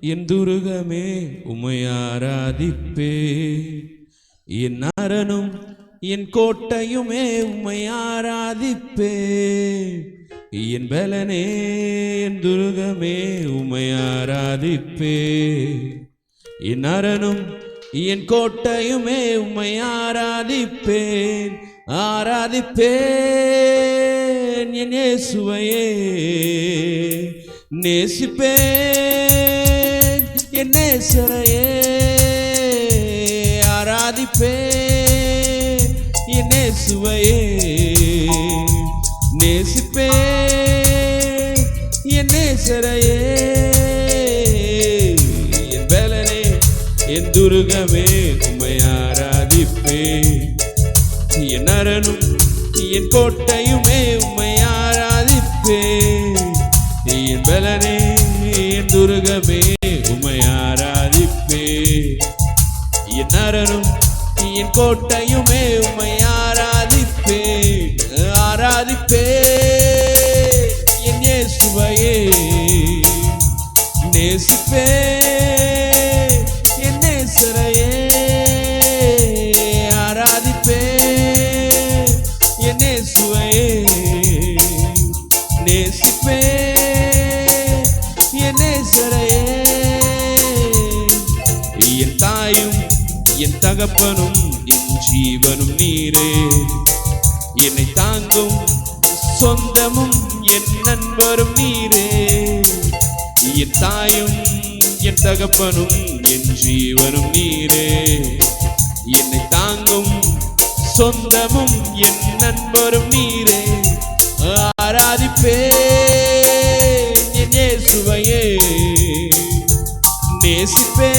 என் துருகமே உமை ஆராதிப்பே. என் அரணும் என் கோட்டையுமே உம்மை ஆராதிப்பே. என் பலனே என் துருகமே உம்மை ஆராதிப்பே. என் அரணும் என் கோட்டையுமே உம்மை ஆராதிப்பேன். ஆராதிப்பேன். என் இயேசுவையே நேசிப்பேன் என் நேசரையே ஆராதிப்பேன் என் நேசுவையே நேசிப்பேன் என் நேசரையே என் பலனே என் துருகமே உம்மை ஆராதிப்பேன். என் அரணும் என் கோட்டையுமே உம்மை ஆராதிப்பேன் என் பலனே என் துருகமே உம்மை ஆராதிப்பே. என் அரணும் என் கோட்டையுமே உம்மை ஆராதிப்பே. ஆராதிப்பே. என் இயேசுவையே நேசிப்பேன் என் நேசிப்பே. என் நேசரையே என் தாயும் என் தகப்பனும் என் ஜீவனும் நீரே. என்னை தாங்கும் சொந்தமும் என் நண்பரும் நீரே. என் தாயும் என் தகப்பனும் என் ஜீவனும் நீரே. என்னை தாங்கும் சொந்தமும் என் நண்பரும் நீரே. ஆராதிப்பே சுவையே நேசிப்பே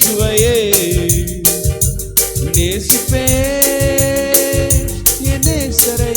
சுவையே நேசிப்பே என்னே சரையே